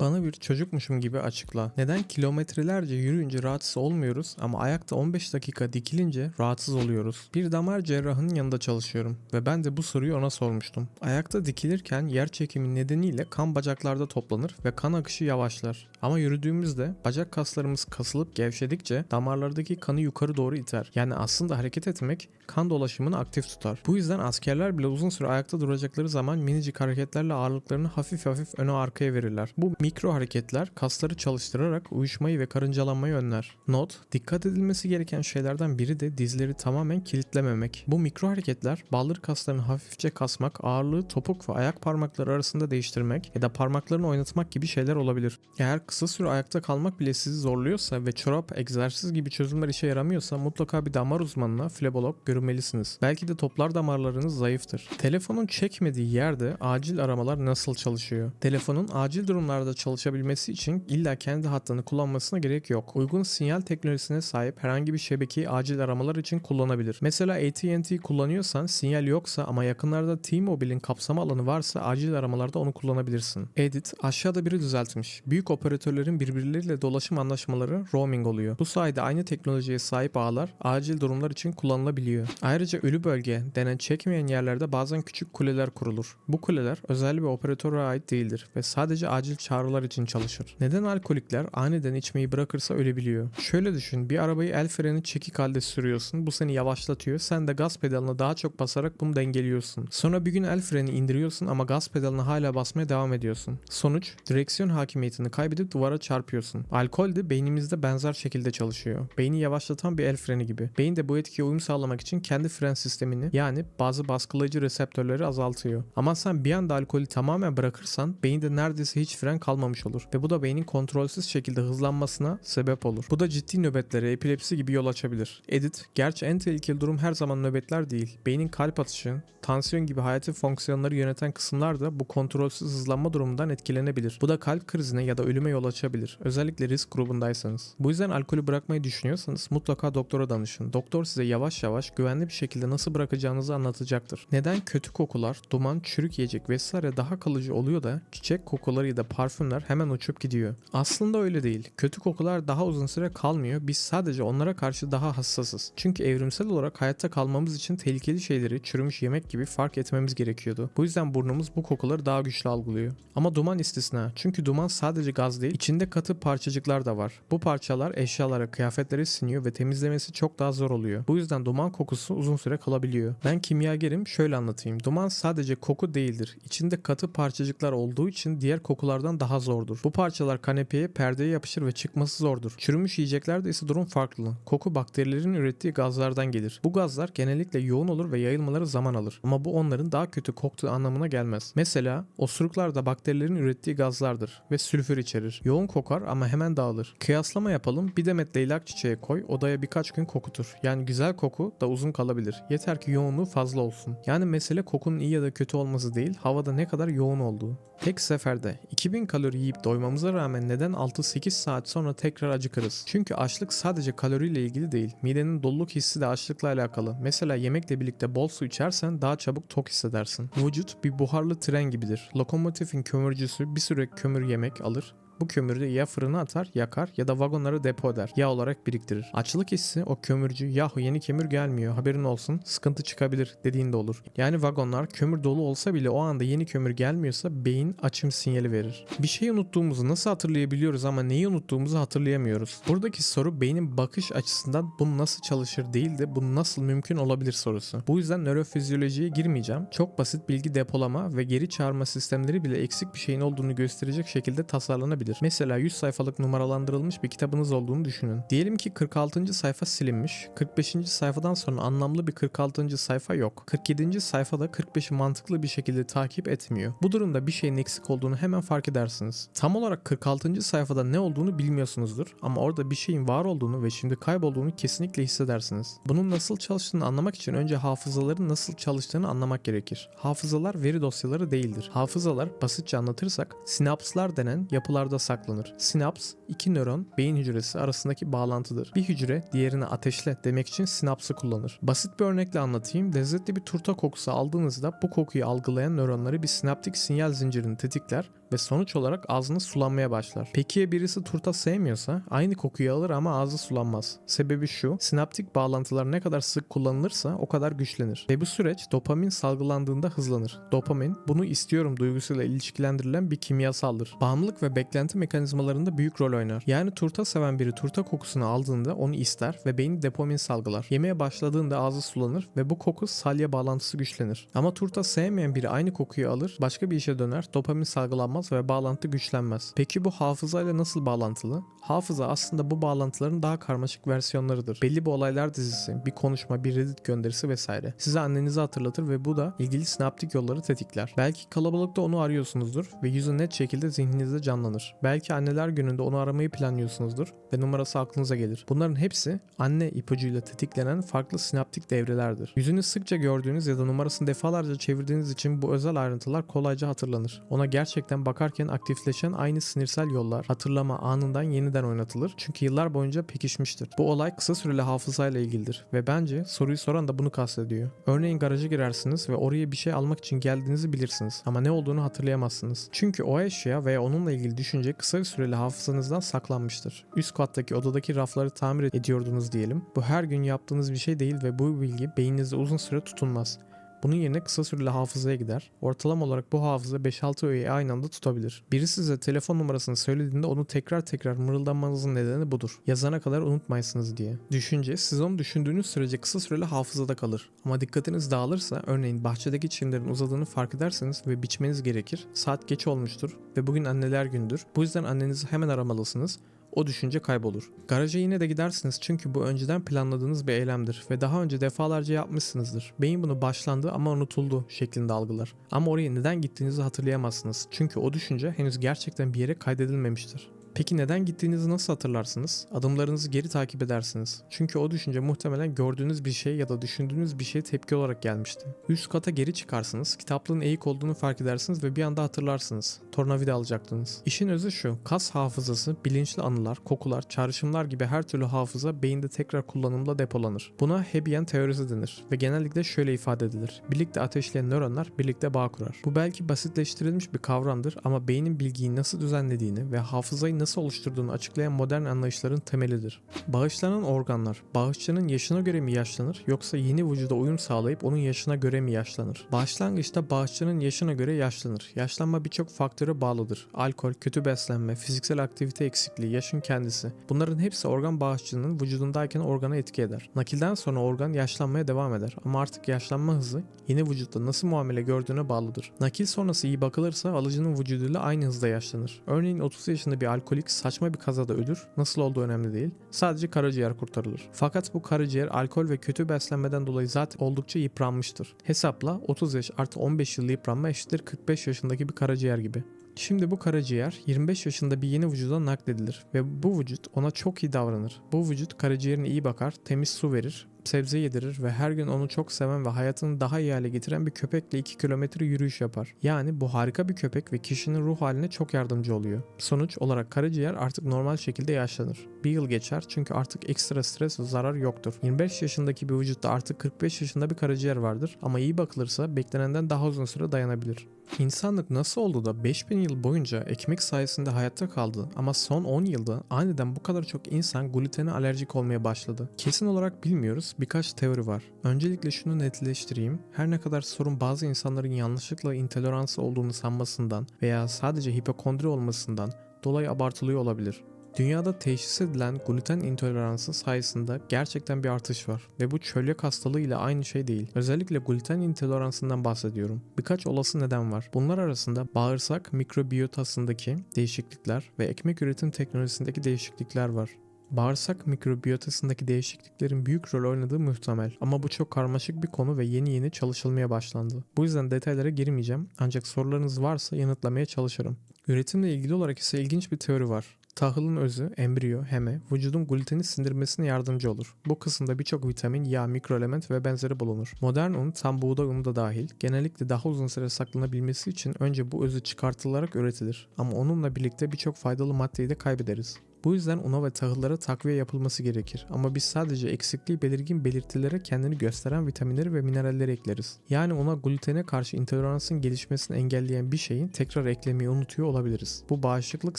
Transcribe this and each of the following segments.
Bana bir çocukmuşum gibi açıkla. Neden kilometrelerce yürüyünce rahatsız olmuyoruz ama ayakta 15 dakika dikilince rahatsız oluyoruz? Bir damar cerrahının yanında çalışıyorum ve ben de bu soruyu ona sormuştum. Ayakta dikilirken yer çekimi nedeniyle kan bacaklarda toplanır ve kan akışı yavaşlar. Ama yürüdüğümüzde bacak kaslarımız kasılıp gevşedikçe damarlardaki kanı yukarı doğru iter. Yani aslında hareket etmek kan dolaşımını aktif tutar. Bu yüzden askerler bile uzun süre ayakta duracakları zaman minicik hareketlerle ağırlıklarını hafif hafif öne arkaya verirler. Bu mikro hareketler kasları çalıştırarak uyuşmayı ve karıncalanmayı önler. Not, dikkat edilmesi gereken şeylerden biri de dizleri tamamen kilitlememek. Bu mikro hareketler baldır kaslarını hafifçe kasmak, ağırlığı topuk ve ayak parmakları arasında değiştirmek ya da parmaklarını oynatmak gibi şeyler olabilir. Eğer kısa süre ayakta kalmak bile sizi zorluyorsa ve çorap, egzersiz gibi çözümler işe yaramıyorsa mutlaka bir damar uzmanına, flebolog görünmelisiniz. Belki de toplar damarlarınız zayıftır. Telefonun çekmediği yerde acil aramalar nasıl çalışıyor? Telefonun acil durumlarda çalışabilmesi için illa kendi hattını kullanmasına gerek yok. Uygun sinyal teknolojisine sahip herhangi bir şebekeyi acil aramalar için kullanabilir. Mesela AT&T kullanıyorsan sinyal yoksa ama yakınlarda T-Mobile'in kapsama alanı varsa acil aramalarda onu kullanabilirsin. Edit aşağıda biri düzeltmiş. Büyük operatörlerin birbirleriyle dolaşım anlaşmaları roaming oluyor. Bu sayede aynı teknolojiye sahip ağlar acil durumlar için kullanılabiliyor. Ayrıca ölü bölge denen çekmeyen yerlerde bazen küçük kuleler kurulur. Bu kuleler özel bir operatöre ait değildir ve sadece acil çağrılar için çalışır. Neden alkolikler aniden içmeyi bırakırsa ölebiliyor? Şöyle düşün bir arabayı el freni çekik halde sürüyorsun bu seni yavaşlatıyor sen de gaz pedalına daha çok basarak bunu dengeliyorsun. Sonra bir gün el freni indiriyorsun ama gaz pedalına hala basmaya devam ediyorsun. Sonuç direksiyon hakimiyetini kaybedip duvara çarpıyorsun. Alkol de beynimizde benzer şekilde çalışıyor. Beyni yavaşlatan bir el freni gibi. Beyin de bu etkiye uyum sağlamak için kendi fren sistemini yani bazı baskılayıcı reseptörleri azaltıyor. Ama sen bir anda alkolü tamamen bırakırsan beyinde neredeyse hiç fren kalmamış olur ve bu da beynin kontrolsüz şekilde hızlanmasına sebep olur. Bu da ciddi nöbetlere, epilepsi gibi yol açabilir. Edit, gerçi en tehlikeli durum her zaman nöbetler değil. Beynin kalp atışı, tansiyon gibi hayati fonksiyonları yöneten kısımlar da bu kontrolsüz hızlanma durumundan etkilenebilir. Bu da kalp krizine ya da ölüme yol açabilir. Özellikle risk grubundaysanız. Bu yüzden alkolü bırakmayı düşünüyorsanız mutlaka doktora danışın. Doktor size yavaş yavaş güvenli bir şekilde nasıl bırakacağınızı anlatacaktır. Neden kötü kokular, duman, çürük yiyecek vesaire daha kalıcı oluyor da çiçek kokuları ya da parfümler hemen uçup gidiyor. Aslında öyle değil. Kötü kokular daha uzun süre kalmıyor. Biz sadece onlara karşı daha hassasız. Çünkü evrimsel olarak hayatta kalmamız için tehlikeli şeyleri çürümüş yemek gibi fark etmemiz gerekiyordu. Bu yüzden burnumuz bu kokuları daha güçlü algılıyor. Ama duman istisna. Çünkü duman sadece gaz değil, içinde katı parçacıklar da var. Bu parçalar eşyalara, kıyafetlere siniyor ve temizlemesi çok daha zor oluyor. Bu yüzden duman kokusu uzun süre kalabiliyor. Ben kimyagerim şöyle anlatayım. Duman sadece koku değildir. İçinde katı parçacıklar olduğu için diğer kokulardan daha zordur. Bu parçalar kanepeye, perdeye yapışır ve çıkması zordur. Çürümüş yiyeceklerde ise durum farklı. Koku bakterilerin ürettiği gazlardan gelir. Bu gazlar genellikle yoğun olur ve yayılmaları zaman alır. Ama bu onların daha kötü koktuğu anlamına gelmez. Mesela osuruklar da bakterilerin ürettiği gazlardır ve sülfür içerir. Yoğun kokar ama hemen dağılır. Kıyaslama yapalım. Bir demet leylak çiçeği koy, odaya birkaç gün kokutur. Yani güzel koku da uzun kalabilir. Yeter ki yoğunluğu fazla olsun. Yani mesele kokunun iyi ya da kötü olması değil, havada ne kadar yoğun olduğu. Tek seferde 2000 kalori yiyip doymamıza rağmen neden 6-8 saat sonra tekrar acıkırız? Çünkü açlık sadece kaloriyle ilgili değil. Midenin doluluk hissi de açlıkla alakalı. Mesela yemekle birlikte bol su içersen daha çabuk tok hissedersin. Vücut bir buharlı tren gibidir. Lokomotifin kömürcüsü bir süre kömür yemek alır bu kömürü ya fırına atar, yakar ya da vagonlara depo eder. Yağ olarak biriktirir. Açlık hissi o kömürcü yahu yeni kömür gelmiyor haberin olsun sıkıntı çıkabilir dediğinde olur. Yani vagonlar kömür dolu olsa bile o anda yeni kömür gelmiyorsa beyin açım sinyali verir. Bir şeyi unuttuğumuzu nasıl hatırlayabiliyoruz ama neyi unuttuğumuzu hatırlayamıyoruz. Buradaki soru beynin bakış açısından bu nasıl çalışır değil de bu nasıl mümkün olabilir sorusu. Bu yüzden nörofizyolojiye girmeyeceğim. Çok basit bilgi depolama ve geri çağırma sistemleri bile eksik bir şeyin olduğunu gösterecek şekilde tasarlanabilir olabilir. Mesela 100 sayfalık numaralandırılmış bir kitabınız olduğunu düşünün. Diyelim ki 46. sayfa silinmiş. 45. sayfadan sonra anlamlı bir 46. sayfa yok. 47. sayfada 45'i mantıklı bir şekilde takip etmiyor. Bu durumda bir şeyin eksik olduğunu hemen fark edersiniz. Tam olarak 46. sayfada ne olduğunu bilmiyorsunuzdur ama orada bir şeyin var olduğunu ve şimdi kaybolduğunu kesinlikle hissedersiniz. Bunun nasıl çalıştığını anlamak için önce hafızaların nasıl çalıştığını anlamak gerekir. Hafızalar veri dosyaları değildir. Hafızalar basitçe anlatırsak sinapslar denen yapılarda hücrede saklanır. Sinaps, iki nöron beyin hücresi arasındaki bağlantıdır. Bir hücre diğerini ateşle demek için sinapsı kullanır. Basit bir örnekle anlatayım. Lezzetli bir turta kokusu aldığınızda bu kokuyu algılayan nöronları bir sinaptik sinyal zincirini tetikler ve sonuç olarak ağzınız sulanmaya başlar. Peki ya birisi turta sevmiyorsa aynı kokuyu alır ama ağzı sulanmaz. Sebebi şu, sinaptik bağlantılar ne kadar sık kullanılırsa o kadar güçlenir. Ve bu süreç dopamin salgılandığında hızlanır. Dopamin bunu istiyorum duygusuyla ilişkilendirilen bir kimyasaldır. Bağımlılık ve beklenti mekanizmalarında büyük rol oynar. Yani turta seven biri turta kokusunu aldığında onu ister ve beyni dopamin salgılar. Yemeğe başladığında ağzı sulanır ve bu koku salya bağlantısı güçlenir. Ama turta sevmeyen biri aynı kokuyu alır, başka bir işe döner, dopamin salgılanmaz ve bağlantı güçlenmez. Peki bu hafızayla nasıl bağlantılı? Hafıza aslında bu bağlantıların daha karmaşık versiyonlarıdır. Belli bir olaylar dizisi, bir konuşma, bir Reddit gönderisi vesaire. Size annenizi hatırlatır ve bu da ilgili sinaptik yolları tetikler. Belki kalabalıkta onu arıyorsunuzdur ve yüzü net şekilde zihninizde canlanır. Belki anneler gününde onu aramayı planlıyorsunuzdur ve numarası aklınıza gelir. Bunların hepsi anne ipucuyla tetiklenen farklı sinaptik devrelerdir. Yüzünü sıkça gördüğünüz ya da numarasını defalarca çevirdiğiniz için bu özel ayrıntılar kolayca hatırlanır. Ona gerçekten bakarken aktifleşen aynı sinirsel yollar hatırlama anından yeniden oynatılır çünkü yıllar boyunca pekişmiştir. Bu olay kısa süreli hafızayla ilgilidir ve bence soruyu soran da bunu kastediyor. Örneğin garaja girersiniz ve oraya bir şey almak için geldiğinizi bilirsiniz ama ne olduğunu hatırlayamazsınız. Çünkü o eşya veya onunla ilgili düşünce kısa süreli hafızanızdan saklanmıştır. Üst kattaki odadaki rafları tamir ediyordunuz diyelim. Bu her gün yaptığınız bir şey değil ve bu bilgi beyninizde uzun süre tutunmaz. Bunun yerine kısa süreli hafızaya gider. Ortalama olarak bu hafıza 5-6 öğeyi aynı anda tutabilir. Biri size telefon numarasını söylediğinde onu tekrar tekrar mırıldanmanızın nedeni budur. Yazana kadar unutmayasınız diye. Düşünce siz onu düşündüğünüz sürece kısa süreli hafızada kalır. Ama dikkatiniz dağılırsa örneğin bahçedeki çimlerin uzadığını fark ederseniz ve biçmeniz gerekir. Saat geç olmuştur ve bugün anneler gündür. Bu yüzden annenizi hemen aramalısınız o düşünce kaybolur. Garaja yine de gidersiniz çünkü bu önceden planladığınız bir eylemdir ve daha önce defalarca yapmışsınızdır. Beyin bunu başlandı ama unutuldu şeklinde algılar. Ama oraya neden gittiğinizi hatırlayamazsınız. Çünkü o düşünce henüz gerçekten bir yere kaydedilmemiştir. Peki neden gittiğinizi nasıl hatırlarsınız? Adımlarınızı geri takip edersiniz. Çünkü o düşünce muhtemelen gördüğünüz bir şey ya da düşündüğünüz bir şeye tepki olarak gelmişti. Üst kata geri çıkarsınız, kitaplığın eğik olduğunu fark edersiniz ve bir anda hatırlarsınız. Tornavida alacaktınız. İşin özü şu, kas hafızası, bilinçli anılar, kokular, çağrışımlar gibi her türlü hafıza beyinde tekrar kullanımla depolanır. Buna Hebbian teorisi denir ve genellikle şöyle ifade edilir. Birlikte ateşleyen nöronlar birlikte bağ kurar. Bu belki basitleştirilmiş bir kavramdır ama beynin bilgiyi nasıl düzenlediğini ve hafızayı nasıl oluşturduğunu açıklayan modern anlayışların temelidir. Bağışlanan organlar, bağışçının yaşına göre mi yaşlanır yoksa yeni vücuda uyum sağlayıp onun yaşına göre mi yaşlanır? Başlangıçta bağışçının yaşına göre yaşlanır. Yaşlanma birçok faktöre bağlıdır. Alkol, kötü beslenme, fiziksel aktivite eksikliği, yaşın kendisi. Bunların hepsi organ bağışçının vücudundayken organa etki eder. Nakilden sonra organ yaşlanmaya devam eder ama artık yaşlanma hızı yeni vücutta nasıl muamele gördüğüne bağlıdır. Nakil sonrası iyi bakılırsa alıcının vücuduyla aynı hızda yaşlanır. Örneğin 30 yaşında bir alkolik saçma bir kazada ölür. Nasıl olduğu önemli değil. Sadece karaciğer kurtarılır. Fakat bu karaciğer alkol ve kötü beslenmeden dolayı zaten oldukça yıpranmıştır. Hesapla 30 yaş artı 15 yıl yıpranma eşittir 45 yaşındaki bir karaciğer gibi. Şimdi bu karaciğer 25 yaşında bir yeni vücuda nakledilir ve bu vücut ona çok iyi davranır. Bu vücut karaciğerine iyi bakar, temiz su verir, sebze yedirir ve her gün onu çok seven ve hayatını daha iyi hale getiren bir köpekle 2 kilometre yürüyüş yapar. Yani bu harika bir köpek ve kişinin ruh haline çok yardımcı oluyor. Sonuç olarak karaciğer artık normal şekilde yaşlanır. Bir yıl geçer çünkü artık ekstra stres ve zarar yoktur. 25 yaşındaki bir vücutta artık 45 yaşında bir karaciğer vardır ama iyi bakılırsa beklenenden daha uzun süre dayanabilir. İnsanlık nasıl oldu da 5000 yıl boyunca ekmek sayesinde hayatta kaldı ama son 10 yılda aniden bu kadar çok insan glutene alerjik olmaya başladı? Kesin olarak bilmiyoruz birkaç teori var. Öncelikle şunu netleştireyim. Her ne kadar sorun bazı insanların yanlışlıkla intoleransı olduğunu sanmasından veya sadece hipokondri olmasından dolayı abartılıyor olabilir. Dünyada teşhis edilen gluten intoleransı sayesinde gerçekten bir artış var ve bu çölyak hastalığı ile aynı şey değil. Özellikle gluten intoleransından bahsediyorum. Birkaç olası neden var. Bunlar arasında bağırsak mikrobiyotasındaki değişiklikler ve ekmek üretim teknolojisindeki değişiklikler var. Bağırsak mikrobiyotasındaki değişikliklerin büyük rol oynadığı muhtemel ama bu çok karmaşık bir konu ve yeni yeni çalışılmaya başlandı. Bu yüzden detaylara girmeyeceğim ancak sorularınız varsa yanıtlamaya çalışırım. Üretimle ilgili olarak ise ilginç bir teori var. Tahılın özü, embriyo, heme, vücudun gluteni sindirmesine yardımcı olur. Bu kısımda birçok vitamin, yağ, mikroelement ve benzeri bulunur. Modern un, tam buğday unu da dahil, genellikle daha uzun süre saklanabilmesi için önce bu özü çıkartılarak üretilir. Ama onunla birlikte birçok faydalı maddeyi de kaybederiz. Bu yüzden una ve tahıllara takviye yapılması gerekir. Ama biz sadece eksikliği belirgin belirtilere kendini gösteren vitaminleri ve mineralleri ekleriz. Yani ona glutene karşı intoleransın gelişmesini engelleyen bir şeyi tekrar eklemeyi unutuyor olabiliriz. Bu bağışıklık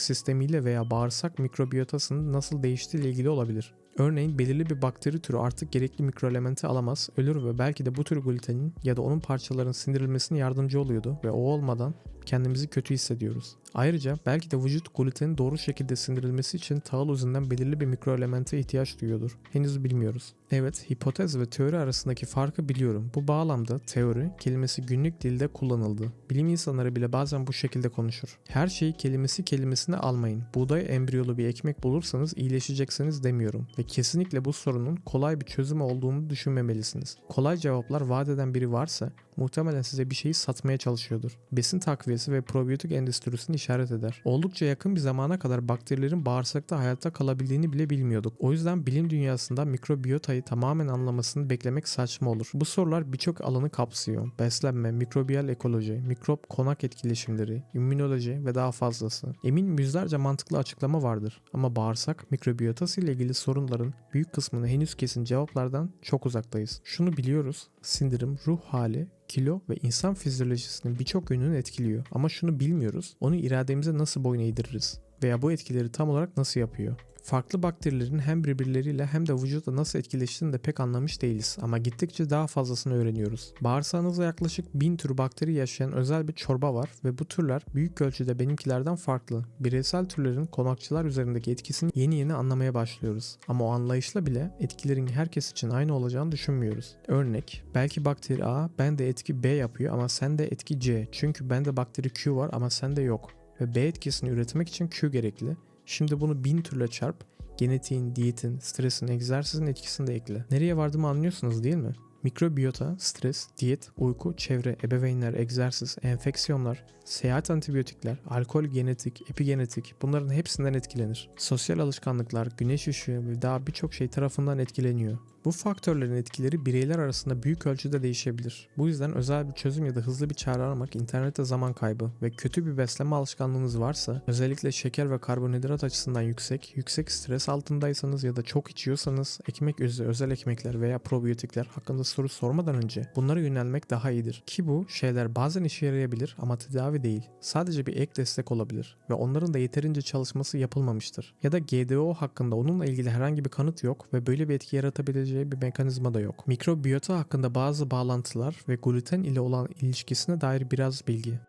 sistemiyle veya bağırsak mikrobiyotasının nasıl değiştiği ile ilgili olabilir. Örneğin belirli bir bakteri türü artık gerekli mikroelementi alamaz, ölür ve belki de bu tür glutenin ya da onun parçalarının sindirilmesine yardımcı oluyordu ve o olmadan kendimizi kötü hissediyoruz. Ayrıca belki de vücut glutenin doğru şekilde sindirilmesi için tahıl özünden belirli bir mikroelemente ihtiyaç duyuyordur. Henüz bilmiyoruz. Evet, hipotez ve teori arasındaki farkı biliyorum. Bu bağlamda teori kelimesi günlük dilde kullanıldı. Bilim insanları bile bazen bu şekilde konuşur. Her şeyi kelimesi kelimesine almayın. Buğday embriyolu bir ekmek bulursanız iyileşeceksiniz demiyorum ve kesinlikle bu sorunun kolay bir çözüm olduğunu düşünmemelisiniz. Kolay cevaplar vaat eden biri varsa muhtemelen size bir şeyi satmaya çalışıyordur. Besin takviyesi ve probiyotik endüstrisini işaret eder. Oldukça yakın bir zamana kadar bakterilerin bağırsakta hayatta kalabildiğini bile bilmiyorduk. O yüzden bilim dünyasında mikrobiyotayı tamamen anlamasını beklemek saçma olur. Bu sorular birçok alanı kapsıyor. Beslenme, mikrobiyal ekoloji, mikrop konak etkileşimleri, immünoloji ve daha fazlası. Emin yüzlerce mantıklı açıklama vardır ama bağırsak mikrobiyotası ile ilgili sorunların büyük kısmını henüz kesin cevaplardan çok uzaktayız. Şunu biliyoruz, sindirim, ruh hali, kilo ve insan fizyolojisinin birçok yönünü etkiliyor. Ama şunu bilmiyoruz, onu irademize nasıl boyun eğdiririz? Veya bu etkileri tam olarak nasıl yapıyor? Farklı bakterilerin hem birbirleriyle hem de vücutta nasıl etkileştiğini de pek anlamış değiliz ama gittikçe daha fazlasını öğreniyoruz. Bağırsağınızda yaklaşık bin tür bakteri yaşayan özel bir çorba var ve bu türler büyük ölçüde benimkilerden farklı. Bireysel türlerin konakçılar üzerindeki etkisini yeni yeni anlamaya başlıyoruz. Ama o anlayışla bile etkilerin herkes için aynı olacağını düşünmüyoruz. Örnek, belki bakteri A bende etki B yapıyor ama sende etki C. Çünkü bende bakteri Q var ama sende yok. Ve B etkisini üretmek için Q gerekli Şimdi bunu bin türle çarp. Genetiğin, diyetin, stresin, egzersizin etkisini de ekle. Nereye vardığımı anlıyorsunuz değil mi? Mikrobiyota, stres, diyet, uyku, çevre, ebeveynler, egzersiz, enfeksiyonlar, seyahat antibiyotikler, alkol, genetik, epigenetik bunların hepsinden etkilenir. Sosyal alışkanlıklar, güneş ışığı ve daha birçok şey tarafından etkileniyor. Bu faktörlerin etkileri bireyler arasında büyük ölçüde değişebilir. Bu yüzden özel bir çözüm ya da hızlı bir çare aramak internette zaman kaybı ve kötü bir beslenme alışkanlığınız varsa özellikle şeker ve karbonhidrat açısından yüksek, yüksek stres altındaysanız ya da çok içiyorsanız ekmek özü, özel ekmekler veya probiyotikler hakkında soru sormadan önce bunlara yönelmek daha iyidir. Ki bu şeyler bazen işe yarayabilir ama tedavi değil. Sadece bir ek destek olabilir ve onların da yeterince çalışması yapılmamıştır. Ya da GDO hakkında onunla ilgili herhangi bir kanıt yok ve böyle bir etki yaratabileceği bir mekanizma da yok. Mikrobiyota hakkında bazı bağlantılar ve gluten ile olan ilişkisine dair biraz bilgi.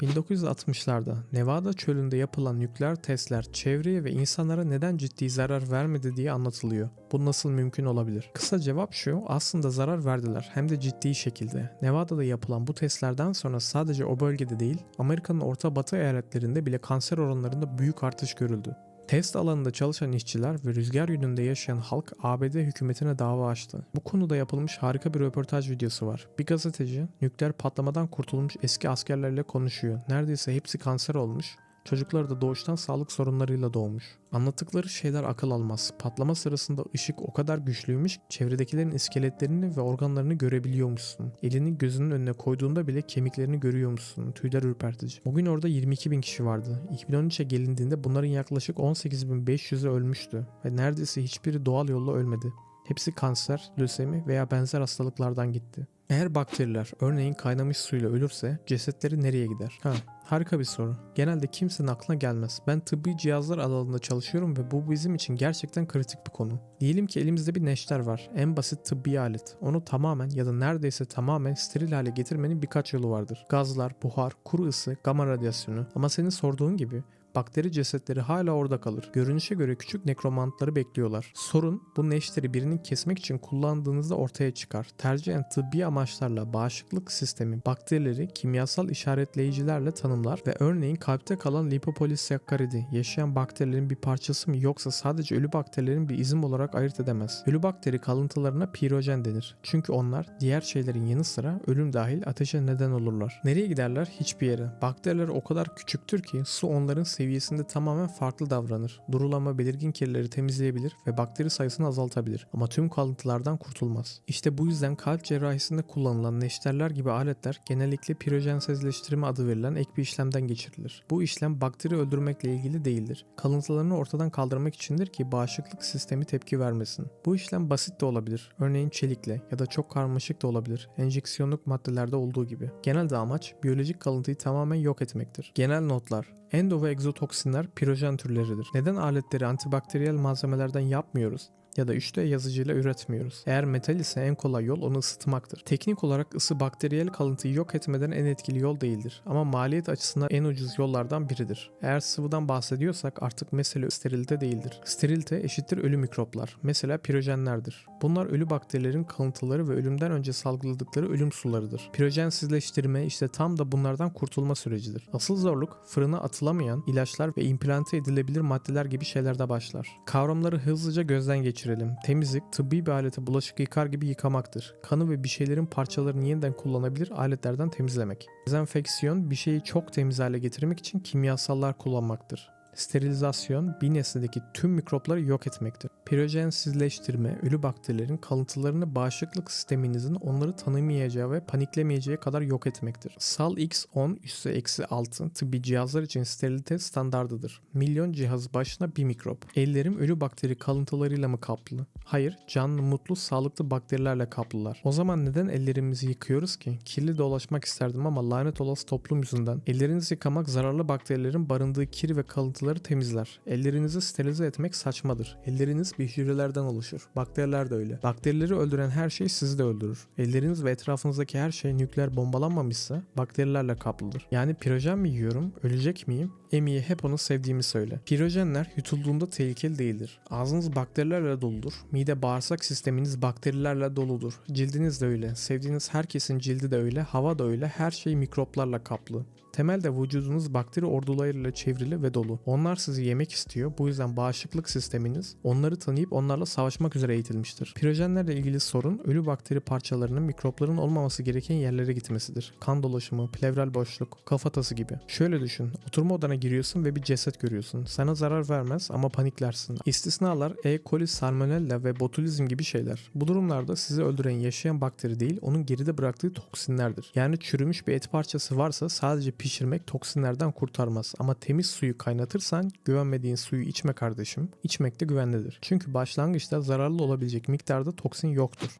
1960'larda Nevada çölünde yapılan nükleer testler çevreye ve insanlara neden ciddi zarar vermedi diye anlatılıyor. Bu nasıl mümkün olabilir? Kısa cevap şu, aslında zarar verdiler hem de ciddi şekilde. Nevada'da yapılan bu testlerden sonra sadece o bölgede değil, Amerika'nın orta batı eyaletlerinde bile kanser oranlarında büyük artış görüldü. Test alanında çalışan işçiler ve rüzgar yönünde yaşayan halk ABD hükümetine dava açtı. Bu konuda yapılmış harika bir röportaj videosu var. Bir gazeteci nükleer patlamadan kurtulmuş eski askerlerle konuşuyor. Neredeyse hepsi kanser olmuş Çocukları da doğuştan sağlık sorunlarıyla doğmuş. Anlattıkları şeyler akıl almaz. Patlama sırasında ışık o kadar güçlüymüş çevredekilerin iskeletlerini ve organlarını görebiliyormuşsun. Elini gözünün önüne koyduğunda bile kemiklerini görüyormuşsun. Tüyler ürpertici. Bugün orada 22 bin kişi vardı. 2013'e gelindiğinde bunların yaklaşık 18.500'ü ölmüştü. Ve neredeyse hiçbiri doğal yolla ölmedi. Hepsi kanser, lösemi veya benzer hastalıklardan gitti. Eğer bakteriler örneğin kaynamış suyla ölürse cesetleri nereye gider? Ha, harika bir soru. Genelde kimsenin aklına gelmez. Ben tıbbi cihazlar alanında çalışıyorum ve bu bizim için gerçekten kritik bir konu. Diyelim ki elimizde bir neşter var. En basit tıbbi alet. Onu tamamen ya da neredeyse tamamen steril hale getirmenin birkaç yolu vardır. Gazlar, buhar, kuru ısı, gamma radyasyonu. Ama senin sorduğun gibi bakteri cesetleri hala orada kalır. Görünüşe göre küçük nekromantları bekliyorlar. Sorun bu neşteri birinin kesmek için kullandığınızda ortaya çıkar. Tercihen tıbbi amaçlarla bağışıklık sistemi bakterileri kimyasal işaretleyicilerle tanımlar ve örneğin kalpte kalan lipopolisakkaridi yaşayan bakterilerin bir parçası mı yoksa sadece ölü bakterilerin bir izim olarak ayırt edemez. Ölü bakteri kalıntılarına pirojen denir. Çünkü onlar diğer şeylerin yanı sıra ölüm dahil ateşe neden olurlar. Nereye giderler? Hiçbir yere. Bakteriler o kadar küçüktür ki su onların seviyesinde tamamen farklı davranır. Durulama belirgin kirleri temizleyebilir ve bakteri sayısını azaltabilir. Ama tüm kalıntılardan kurtulmaz. İşte bu yüzden kalp cerrahisinde kullanılan neşterler gibi aletler genellikle pirojensizleştirme adı verilen ek bir işlemden geçirilir. Bu işlem bakteri öldürmekle ilgili değildir. Kalıntılarını ortadan kaldırmak içindir ki bağışıklık sistemi tepki vermesin. Bu işlem basit de olabilir. Örneğin çelikle ya da çok karmaşık da olabilir. Enjeksiyonluk maddelerde olduğu gibi. Genelde amaç biyolojik kalıntıyı tamamen yok etmektir. Genel notlar Endo ve egzotoksinler pirojen türleridir. Neden aletleri antibakteriyel malzemelerden yapmıyoruz? Ya da 3D yazıcıyla üretmiyoruz. Eğer metal ise en kolay yol onu ısıtmaktır. Teknik olarak ısı bakteriyel kalıntıyı yok etmeden en etkili yol değildir ama maliyet açısından en ucuz yollardan biridir. Eğer sıvıdan bahsediyorsak artık mesele sterilite değildir. Sterilite eşittir ölü mikroplar. Mesela pirojenlerdir. Bunlar ölü bakterilerin kalıntıları ve ölümden önce salgıladıkları ölüm sularıdır. Pirojensizleştirme işte tam da bunlardan kurtulma sürecidir. Asıl zorluk fırına atılamayan ilaçlar ve implante edilebilir maddeler gibi şeylerde başlar. Kavramları hızlıca gözden geçirin geçirelim. Temizlik tıbbi bir alete bulaşık yıkar gibi yıkamaktır. Kanı ve bir şeylerin parçalarını yeniden kullanabilir aletlerden temizlemek. Dezenfeksiyon bir şeyi çok temiz hale getirmek için kimyasallar kullanmaktır. Sterilizasyon bir nesnedeki tüm mikropları yok etmektir. Pirojensizleştirme, ölü bakterilerin kalıntılarını bağışıklık sisteminizin onları tanımayacağı ve paniklemeyeceği kadar yok etmektir. Sal X10 üssü eksi 6 tıbbi cihazlar için sterilite standardıdır. Milyon cihaz başına bir mikrop. Ellerim ölü bakteri kalıntılarıyla mı kaplı? Hayır, canlı, mutlu, sağlıklı bakterilerle kaplılar. O zaman neden ellerimizi yıkıyoruz ki? Kirli dolaşmak isterdim ama lanet olası toplum yüzünden. Ellerinizi yıkamak zararlı bakterilerin barındığı kir ve kalıntıları temizler. Ellerinizi sterilize etmek saçmadır. Elleriniz bir hücrelerden oluşur. Bakteriler de öyle. Bakterileri öldüren her şey sizi de öldürür. Elleriniz ve etrafınızdaki her şey nükleer bombalanmamışsa bakterilerle kaplıdır. Yani pirojen mi yiyorum? Ölecek miyim? Emi'ye hep onu sevdiğimi söyle. Pirojenler yutulduğunda tehlikeli değildir. Ağzınız bakterilerle doludur. Mide bağırsak sisteminiz bakterilerle doludur. Cildiniz de öyle. Sevdiğiniz herkesin cildi de öyle. Hava da öyle. Her şey mikroplarla kaplı. Temelde vücudunuz bakteri ordularıyla çevrili ve dolu. Onlar sizi yemek istiyor. Bu yüzden bağışıklık sisteminiz onları tanıyıp onlarla savaşmak üzere eğitilmiştir. Pirojenlerle ilgili sorun ölü bakteri parçalarının mikropların olmaması gereken yerlere gitmesidir. Kan dolaşımı, plevral boşluk, kafatası gibi. Şöyle düşün. Oturma odana giriyorsun ve bir ceset görüyorsun. Sana zarar vermez ama paniklersin. İstisnalar E. coli, salmonella ve botulizm gibi şeyler. Bu durumlarda sizi öldüren yaşayan bakteri değil, onun geride bıraktığı toksinlerdir. Yani çürümüş bir et parçası varsa sadece pişirmek toksinlerden kurtarmaz. Ama temiz suyu kaynatırsan güvenmediğin suyu içme kardeşim. İçmek de güvenlidir. Çünkü başlangıçta zararlı olabilecek miktarda toksin yoktur.